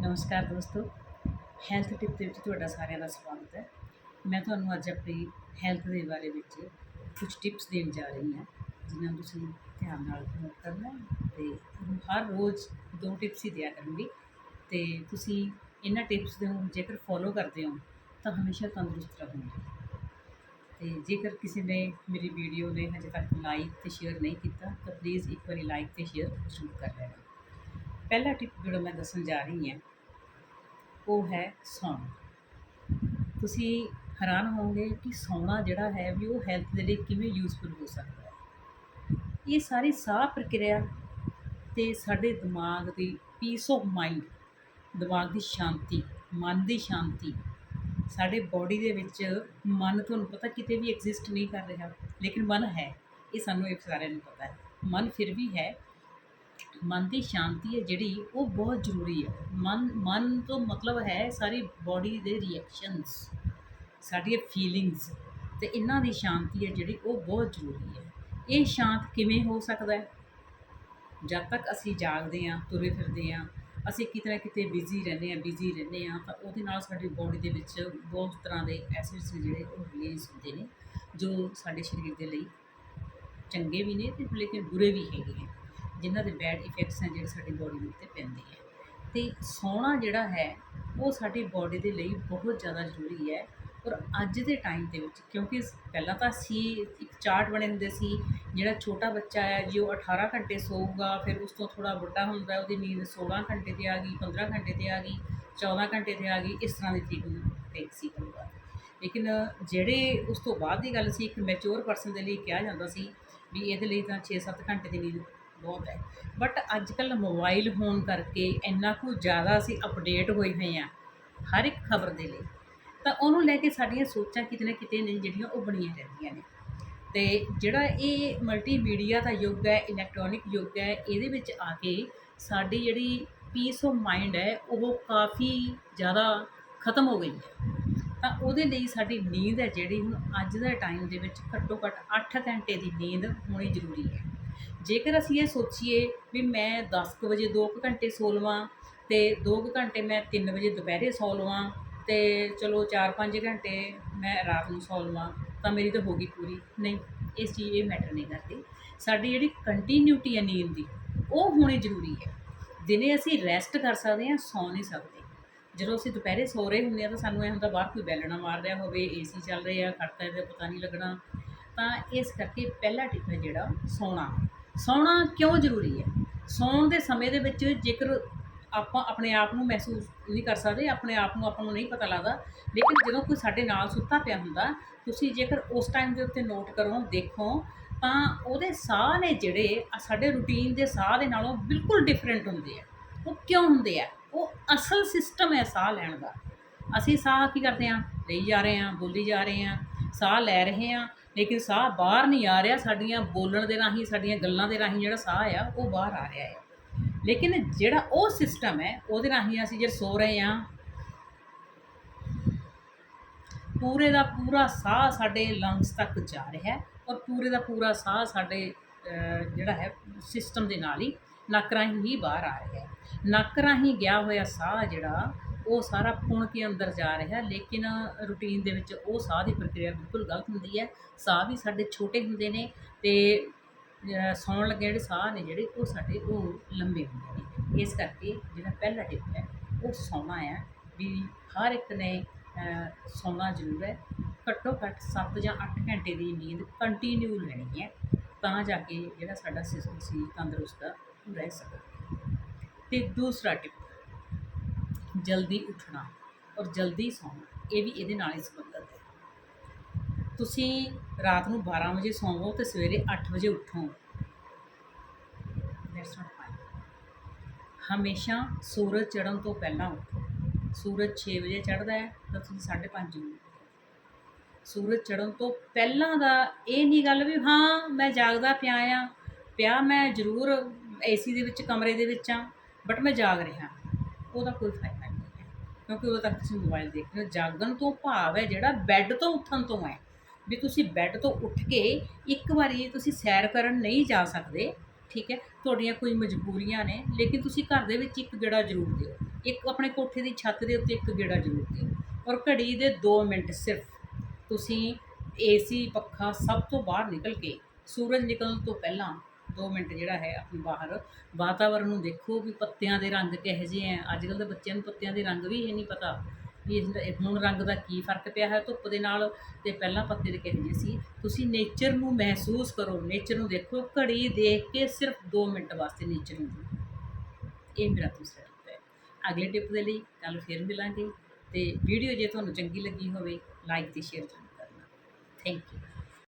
ਨਮਸਕਾਰ ਦੋਸਤੋ। Health tip ਦੇ ਵਿੱਚ ਤੁਹਾਡਾ ਸਾਰਿਆਂ ਦਾ ਸਵਾਗਤ ਹੈ। ਮੈਂ ਤੁਹਾਨੂੰ ਅੱਜ ਆਪਣੀ ਹੈਲਥ ਦੇ ਬਾਰੇ ਵਿੱਚ ਕੁਝ ਟਿਪਸ ਦੇਣ ਜਾ ਰਹੀ ਹਾਂ, ਜਿਨ੍ਹਾਂ ਨੂੰ ਤੁਸੀਂ ਧਿਆਨ ਨਾਲ ਨੋਟ ਕਰਨਾ ਹੈ ਤੇ ਹਰ ਰੋਜ਼ ਦੋ ਟਿਪਸ ਹੀ ਦਿਆ ਕਰਾਂਗੀ। ਤੇ ਤੁਸੀਂ ਇਹਨਾਂ ਟਿਪਸ ਨੂੰ ਜੇਕਰ ਫੋਲੋ ਕਰਦੇ ਹੋ, ਤਾਂ ਹਮੇਸ਼ਾ ਤੰਦਰੁਸਤ ਰਹੋਗੇ। ਤੇ ਜੇਕਰ ਕਿਸੇ ਨੇ ਮੇਰੀ ਵੀਡੀਓ ਨੇ ਹਜੇ ਤੱਕ ਲਾਈਕ ਤੇ ਸ਼ੇਅਰ ਨਹੀਂ ਕੀਤਾ, ਤਾਂ ਪਲੀਜ਼ ਇੱਕ ਵਾਰੀ ਲਾਈਕ ਤੇ ਸ਼ੇਅਰ ਜ਼ਰੂਰ ਕਰ ਲੈਣਾ। ਪਹਿਲਾ ਟਿਪ ਜਿਹੜਾ ਮੈਂ ਦੱਸਣ ਜਾ ਰਹੀ ਹਾਂ ਉਹ ਹੈ ਸੌਣਾ। ਤੁਸੀਂ ਹੈਰਾਨ ਹੋਵੋਗੇ ਕਿ ਸੌਣਾ ਜਿਹੜਾ ਹੈ ਵੀ ਉਹ ਹੈਲਥ ਦੇ ਲਈ ਕਿਵੇਂ ਯੂਜ਼ਫੁਲ ਹੋ ਸਕਦਾ ਹੈ। ਇਹ ਸਾਰੀ ਸਾਹ ਪ੍ਰਕਿਰਿਆ ਤੇ ਸਾਡੇ ਦਿਮਾਗ ਦੀ ਪੀਸ ਆਫ ਮਾਈਂਡ ਦਿਮਾਗ ਦੀ ਸ਼ਾਂਤੀ, ਮਨ ਦੀ ਸ਼ਾਂਤੀ, ਸਾਡੇ ਬਾਡੀ ਦੇ ਵਿੱਚ ਮਨ ਤੁਹਾਨੂੰ ਪਤਾ ਕਿਤੇ ਵੀ ਐਗਜ਼ਿਸਟ ਨਹੀਂ ਕਰ ਰਿਹਾ, ਲੇਕਿਨ ਮਨ ਹੈ, ਇਹ ਸਾਨੂੰ ਇਹ ਸਾਰਿਆਂ ਨੂੰ ਪਤਾ ਹੈ। ਮਨ ਫਿਰ ਵੀ ਹੈ ਮਨ ਦੀ ਸ਼ਾਂਤੀ ਹੈ ਜਿਹੜੀ, ਉਹ ਬਹੁਤ ਜ਼ਰੂਰੀ ਹੈ। ਮਨ ਮਨ ਤੋਂ ਮਤਲਬ ਹੈ ਸਾਰੀ ਬਾਡੀ ਦੇ ਰਿਐਕਸ਼ਨਸ ਸਾਡੀਆਂ ਫੀਲਿੰਗਸ ਤੇ ਇਹਨਾਂ ਦੀ ਸ਼ਾਂਤੀ ਹੈ ਜਿਹੜੀ, ਉਹ ਬਹੁਤ ਜ਼ਰੂਰੀ ਹੈ। ਇਹ ਸ਼ਾਂਤ ਕਿਵੇਂ ਹੋ ਸਕਦਾ ਹੈ? ਜਦ ਤੱਕ ਅਸੀਂ ਜਾਗਦੇ ਹਾਂ, ਤੁਰੇ ਫਿਰਦੇ ਹਾਂ, ਅਸੀਂ ਕਿਤੇ ਨਾ ਕਿਤੇ ਬਿਜ਼ੀ ਰਹਿੰਦੇ ਹਾਂ ਬਿਜ਼ੀ ਰਹਿੰਦੇ ਹਾਂ, ਤਾਂ ਉਹਦੇ ਨਾਲ ਸਾਡੀ ਬਾਡੀ ਦੇ ਵਿੱਚ ਬਹੁਤ ਤਰ੍ਹਾਂ ਦੇ ਐਸਿਡਸ ਨੇ ਜਿਹੜੇ, ਉਹ ਰਿਲੀਜ਼ ਹੁੰਦੇ ਨੇ, ਜੋ ਸਾਡੇ ਸਰੀਰ ਦੇ ਲਈ ਚੰਗੇ ਵੀ ਨੇ ਤੇ ਲੇਕਿਨ ਬੁਰੇ ਵੀ ਹੈਗੇ ਨੇ। ਜਿਨ੍ਹਾਂ ਦੇ ਬੈਡ ਇਫੈਕਟਸ ਹੈ ਜਿਹੜੇ ਸਾਡੀ ਬੋਡੀ ਦੇ ਉੱਤੇ ਪੈਂਦੇ ਹੈ। ਤੇ ਸੌਣਾ ਜਿਹੜਾ ਹੈ, ਉਹ ਸਾਡੀ ਬੋਡੀ ਦੇ ਲਈ ਬਹੁਤ ਜ਼ਿਆਦਾ ਜ਼ਰੂਰੀ ਹੈ ਔਰ ਅੱਜ ਦੇ ਟਾਈਮ ਦੇ ਵਿੱਚ ਕਿਉਂਕਿ ਪਹਿਲਾਂ ਤਾਂ ਸੀ ਇੱਕ ਚਾਰਟ ਬਣੇ ਹੁੰਦੇ ਸੀ, ਜਿਹੜਾ ਛੋਟਾ ਬੱਚਾ ਹੈ, ਜੀ ਉਹ 18 ਘੰਟੇ ਸੋਊਗਾ, ਫਿਰ ਉਸ ਤੋਂ ਥੋੜਾ ਵੱਡਾ ਹੁੰਦਾ, ਉਹਦੀ ਨੀਂਦ 16 ਘੰਟੇ ਤੇ ਆ ਗਈ 15 ਘੰਟੇ ਤੇ ਆ ਗਈ 14 ਘੰਟੇ ਤੇ ਆ ਗਈ, ਇਸ ਤਰ੍ਹਾਂ ਦੀ ਟ੍ਰੀਟਮੈਂਟ ਟੇਕ ਸੀ ਹੁੰਦਾ ਲੇਕਿਨ ਜਿਹੜੇ ਉਸ ਤੋਂ ਬਾਅਦ ਦੀ ਗੱਲ ਸੀ, ਇੱਕ ਮੈਚੁਰ ਪਰਸਨ ਦੇ ਲਈ ਕਿਹਾ ਜਾਂਦਾ ਸੀ ਵੀ ਇਹਦੇ ਲਈ ਤਾਂ 6-7 ਘੰਟੇ ਦੀ ਨੀਂਦ ਬਹੁਤ ਹੈ। ਬਟ ਅੱਜ ਕੱਲ ਮੋਬਾਈਲ ਹੋਣ ਕਰਕੇ ਇੰਨਾ ਕੁ ਜ਼ਿਆਦਾ ਅਸੀਂ ਅਪਡੇਟ ਹੋਏ ਹੋਏ ਆ ਹਰ ਇੱਕ ਖਬਰ ਦੇ ਲਈ। ਤਾਂ ਉਹਨੂੰ ਲੈ ਕੇ ਸਾਡੀਆਂ ਸੋਚਾਂ ਕਿਤੇ ਨਾ ਕਿਤੇ ਨੇ ਜਿਹੜੀਆਂ ਉਹ ਬਣੀਆਂ ਰਹਿੰਦੀਆਂ ਨੇ। ਤੇ ਜਿਹੜਾ ਇਹ ਮਲਟੀਮੀਡੀਆ ਦਾ ਯੁੱਗ ਹੈ ਇਲੈਕਟ੍ਰੋਨਿਕ ਯੁੱਗ ਹੈ, ਇਹਦੇ ਵਿੱਚ ਆ ਕੇ ਸਾਡੀ ਜਿਹੜੀ ਪੀਸ ਆਫ ਮਾਈਂਡ ਹੈ, ਉਹ ਕਾਫੀ ਜ਼ਿਆਦਾ ਖਤਮ ਹੋ ਗਈ ਹੈ। ਤਾਂ ਉਹਦੇ ਲਈ ਸਾਡੀ ਨੀਂਦ ਹੈ ਜਿਹੜੀ ਹੁਣ ਅੱਜ ਦੇ ਟਾਈਮ ਦੇ ਵਿੱਚ ਘੱਟੋ ਘੱਟ 8 ਘੰਟੇ ਦੀ ਨੀਂਦ ਹੋਣੀ ਜ਼ਰੂਰੀ ਹੈ। ਜੇਕਰ ਅਸੀਂ ਇਹ ਸੋਚੀਏ ਵੀ ਮੈਂ 10 ਕੁ ਵਜੇ 2 ਘੰਟੇ ਸੌ ਲਵਾਂ ਤੇ 2 ਘੰਟੇ ਮੈਂ 3 ਵਜੇ ਦੁਪਹਿਰੇ ਸੌ ਲਵਾਂ ਤੇ ਚਲੋ 4-5 ਘੰਟੇ ਮੈਂ ਰਾਤ ਨੂੰ ਸੌ ਲਵਾਂ, ਤਾਂ ਮੇਰੀ ਤਾਂ ਹੋ ਗਈ ਪੂਰੀ। ਨਹੀਂ, ਇਸ ਚੀਜ਼ ਇਹ ਮੈਟਰ ਨਹੀਂ ਕਰਦੀ। ਸਾਡੀ ਜਿਹੜੀ ਕੰਟੀਨਿਊਟੀ ਹੈ ਨੀਂਦ ਦੀ, ਉਹ ਹੋਣੀ ਜ਼ਰੂਰੀ ਹੈ। ਦਿਨੇ ਅਸੀਂ ਰੈਸਟ ਕਰ ਸਕਦੇ ਹਾਂ, ਸੌ ਨਹੀਂ ਸਕਦੇ। ਜਦੋਂ ਅਸੀਂ ਦੁਪਹਿਰੇ ਸੌ ਰਹੇ ਹੁੰਦੇ ਆ ਤਾਂ ਸਾਨੂੰ ਇਹ ਹੁੰਦਾ ਬਾਹਰ ਕੋਈ ਬੈਲਣਾ ਮਾਰ ਰਿਹਾ ਹੋਵੇ ਏਸੀ ਚੱਲ ਰਿਹਾ ਖੜਕਾ ਇਹਦਾ ਪਤਾ ਨਹੀਂ ਲੱਗਣਾ। ਤਾਂ ਇਸ ਕਰਕੇ ਪਹਿਲਾ ਟਿਪ ਹੈ ਜਿਹੜਾ ਸੌਣਾ। ਸੌਣਾ ਕਿਉਂ ਜ਼ਰੂਰੀ ਹੈ? ਸੌਣ ਦੇ ਸਮੇਂ ਦੇ ਵਿੱਚ ਜੇਕਰ ਆਪਾਂ ਆਪਣੇ ਆਪ ਨੂੰ ਮਹਿਸੂਸ ਨਹੀਂ ਕਰ ਸਕਦੇ, ਆਪਣੇ ਆਪ ਨੂੰ ਆਪਾਂ ਨੂੰ ਨਹੀਂ ਪਤਾ ਲੱਗਦਾ, ਲੇਕਿਨ ਜਦੋਂ ਕੋਈ ਸਾਡੇ ਨਾਲ ਸੁੱਤਾ ਪਿਆ ਹੁੰਦਾ, ਤੁਸੀਂ ਜੇਕਰ ਉਸ ਟਾਈਮ ਦੇ ਉੱਤੇ ਨੋਟ ਕਰੋ, ਦੇਖੋ, ਤਾਂ ਉਹਦੇ ਸਾਹ ਨੇ ਜਿਹੜੇ ਸਾਡੇ ਰੂਟੀਨ ਦੇ ਸਾਹ ਦੇ ਨਾਲੋਂ ਬਿਲਕੁਲ ਡਿਫਰੈਂਟ ਹੁੰਦੇ ਆ। ਉਹ ਕਿਉਂ ਹੁੰਦੇ ਆ? ਉਹ ਅਸਲ ਸਿਸਟਮ ਹੈ ਸਾਹ ਲੈਣ ਦਾ। ਅਸੀਂ ਸਾਹ ਕੀ ਕਰਦੇ ਹਾਂ? ਲਈ ਜਾ ਰਹੇ ਹਾਂ, ਬੋਲੀ ਜਾ ਰਹੇ ਹਾਂ, ਸਾਹ ਲੈ ਰਹੇ ਹਾਂ, ਲੇਕਿਨ ਸਾਹ ਬਾਹਰ ਨਹੀਂ ਆ ਰਿਹਾ। ਸਾਡੀਆਂ ਬੋਲਣ ਦੇ ਰਾਹੀਂ, ਸਾਡੀਆਂ ਗੱਲਾਂ ਦੇ ਰਾਹੀਂ ਜਿਹੜਾ ਸਾਹ ਆ, ਉਹ ਬਾਹਰ ਆ ਰਿਹਾ ਹੈ। ਲੇਕਿਨ ਜਿਹੜਾ ਉਹ ਸਿਸਟਮ ਹੈ, ਉਹਦੇ ਰਾਹੀਂ ਅਸੀਂ ਜੇ ਸੋ ਰਹੇ ਹਾਂ, ਪੂਰੇ ਦਾ ਪੂਰਾ ਸਾਹ ਸਾਡੇ ਲੰਗਸ ਤੱਕ ਜਾ ਰਿਹਾ ਹੈ ਔਰ ਪੂਰੇ ਦਾ ਪੂਰਾ ਸਾਹ ਸਾਡੇ ਜਿਹੜਾ ਹੈ ਸਿਸਟਮ ਦੇ ਨਾਲ ਹੀ ਨੱਕ ਰਾਹੀਂ ਹੀ ਬਾਹਰ ਆ ਰਿਹਾ ਹੈ। ਨੱਕ ਰਾਹੀਂ ਗਿਆ ਹੋਇਆ ਸਾਹ ਜਿਹੜਾ ਉਹ ਸਾਰਾ ਪੁਣ ਕੇ ਅੰਦਰ ਜਾ ਰਿਹਾ, ਲੇਕਿਨ ਰੂਟੀਨ ਦੇ ਵਿੱਚ ਉਹ ਸਾਹ ਦੀ ਪ੍ਰਕਿਰਿਆ ਬਿਲਕੁਲ ਗਲਤ ਹੁੰਦੀ ਹੈ। ਸਾਹ ਵੀ ਸਾਡੇ ਛੋਟੇ ਹੁੰਦੇ ਨੇ ਤੇ ਸੌਣ ਲੱਗੇ ਜਿਹੜੇ ਸਾਹ ਨੇ ਜਿਹੜੇ, ਉਹ ਸਾਡੇ, ਉਹ ਲੰਬੇ ਹੁੰਦੇ ਨੇ। ਇਸ ਕਰਕੇ ਜਿਹੜਾ ਪਹਿਲਾ ਟਿਪ ਹੈ, ਉਹ ਸੌਣਾ ਹੈ ਵੀ ਹਰ ਇੱਕ ਨੇ ਸੌਣਾ ਜ਼ਰੂਰ ਹੈ। ਘੱਟੋ ਘੱਟ 7 ਜਾਂ 8 ਘੰਟੇ ਦੀ ਨੀਂਦ ਕੰਟੀਨਿਊ ਲੈਣੀ ਹੈ, ਤਾਂ ਜਾ ਕੇ ਜਿਹੜਾ ਸਾਡਾ ਸਿਸਟਮ ਸੀ ਤੰਦਰੁਸਤ ਰਹਿ ਸਕਦਾ ਤੇ ਦੂਸਰਾ ਟਿਪ ਜਲਦੀ ਉੱਠਣਾ ਔਰ ਜਲਦੀ ਸੌਣਾ, ਇਹ ਵੀ ਇਹਦੇ ਨਾਲ ਹੀ ਸੰਬੰਧਿਤ ਹੈ। ਤੁਸੀਂ ਰਾਤ ਨੂੰ 12 ਵਜੇ ਸੌਵੋ ਤੇ ਸਵੇਰੇ 8 ਵਜੇ ਉੱਠੋ। ਦੈਟਸ ਨਾਟ ਫਾਈਨ ਹਮੇਸ਼ਾ ਸੂਰਜ ਚੜ੍ਹਨ ਤੋਂ ਪਹਿਲਾਂ ਉੱਠੋ। ਸੂਰਜ 6 ਵਜੇ ਚੜ੍ਹਦਾ ਹੈ, ਤਾਂ ਤੁਸੀਂ 5:30 ਵਜੇ ਉੱਠੋ। ਸੂਰਜ ਚੜ੍ਹਨ ਤੋਂ ਪਹਿਲਾਂ ਦਾ ਇਹ ਨਹੀਂ ਗੱਲ ਵੀ, ਹਾਂ, ਮੈਂ ਜਾਗਦਾ ਪਿਆ ਆ ਪਿਆ ਮੈਂ ਜ਼ਰੂਰ ਏਸੀ ਦੇ ਵਿੱਚ, ਕਮਰੇ ਦੇ ਵਿੱਚ ਆ ਬਟ ਮੈਂ ਜਾਗ ਰਿਹਾ ਉਹਦਾ ਕੋਈ ਫਾਇਦਾ ਨਹੀਂ ਹੈ। ਕਿਉਂਕਿ ਉਦੋਂ ਤੱਕ ਤੁਸੀਂ ਮੋਬਾਈਲ ਦੇਖ ਰਹੇ ਹੋ, ਜਾਗਣ ਤੋਂ ਭਾਵ ਹੈ ਜਿਹੜਾ ਬੈੱਡ ਤੋਂ ਉੱਠਣ ਤੋਂ ਹੈ। ਵੀ ਤੁਸੀਂ ਬੈੱਡ ਤੋਂ ਉੱਠ ਕੇ ਇੱਕ ਵਾਰੀ ਤੁਸੀਂ ਸੈਰ ਕਰਨ ਨਹੀਂ ਜਾ ਸਕਦੇ, ਠੀਕ ਹੈ, ਤੁਹਾਡੀਆਂ ਕੋਈ ਮਜਬੂਰੀਆਂ ਨੇ, ਲੇਕਿਨ ਤੁਸੀਂ ਘਰ ਦੇ ਵਿੱਚ ਇੱਕ ਗੇੜਾ ਜ਼ਰੂਰ ਦਿਓ। ਇੱਕ ਆਪਣੇ ਕੋਠੇ ਦੀ ਛੱਤ ਦੇ ਉੱਤੇ ਇੱਕ ਗੇੜਾ ਜ਼ਰੂਰ ਦਿਓ। ਔਰ ਘੜੀ ਦੇ 2 ਮਿੰਟ ਸਿਰਫ ਤੁਸੀਂ ਏਸੀ ਪੱਖਾ ਸਭ ਤੋਂ ਬਾਹਰ ਨਿਕਲ ਕੇ ਸੂਰਜ ਨਿਕਲਣ ਤੋਂ ਪਹਿਲਾਂ 2 ਮਿੰਟ ਜਿਹੜਾ ਹੈ ਆਪਣੇ ਬਾਹਰ। ਵਾਤਾਵਰਣ ਨੂੰ ਦੇਖੋ ਵੀ ਪੱਤਿਆਂ ਦੇ ਰੰਗ ਕਿਹੋ ਜਿਹੇ ਆ ਅੱਜ ਕੱਲ੍ਹ ਦੇ ਬੱਚਿਆਂ ਨੂੰ ਪੱਤਿਆਂ ਦੇ ਰੰਗ ਵੀ ਇਹ ਨਹੀਂ ਪਤਾ ਵੀ ਇਸ ਹੁਣ ਰੰਗ ਦਾ ਕੀ ਫ਼ਰਕ ਪਿਆ ਹੈ ਧੁੱਪ ਦੇ ਨਾਲ ਤੇ ਪਹਿਲਾਂ ਪੱਤੇ ਦੇ ਕਿਹੋ ਜਿਹੇ ਸੀ। ਤੁਸੀਂ ਨੇਚਰ ਨੂੰ ਮਹਿਸੂਸ ਕਰੋ। ਨੇਚਰ ਨੂੰ ਦੇਖੋ। ਘੜੀ ਦੇਖ ਕੇ ਸਿਰਫ 2 ਮਿੰਟ ਵਾਸਤੇ ਨੇਚਰ ਨੂੰ ਇਹ ਮੇਰਾ ਦੂਸਰਾ ਟਿਪ ਹੈ। ਅਗਲੇ ਟਿਪ ਦੇ ਲਈ ਕੱਲ ਫਿਰ ਮਿਲਾਂਗੇ ਤੇ ਵੀਡੀਓ ਜੇ ਤੁਹਾਨੂੰ ਚੰਗੀ ਲੱਗੀ ਹੋਵੇ ਲਾਈਕ ਤੇ ਸ਼ੇਅਰ ਜ਼ਰੂਰ ਕਰਨਾ। Thank you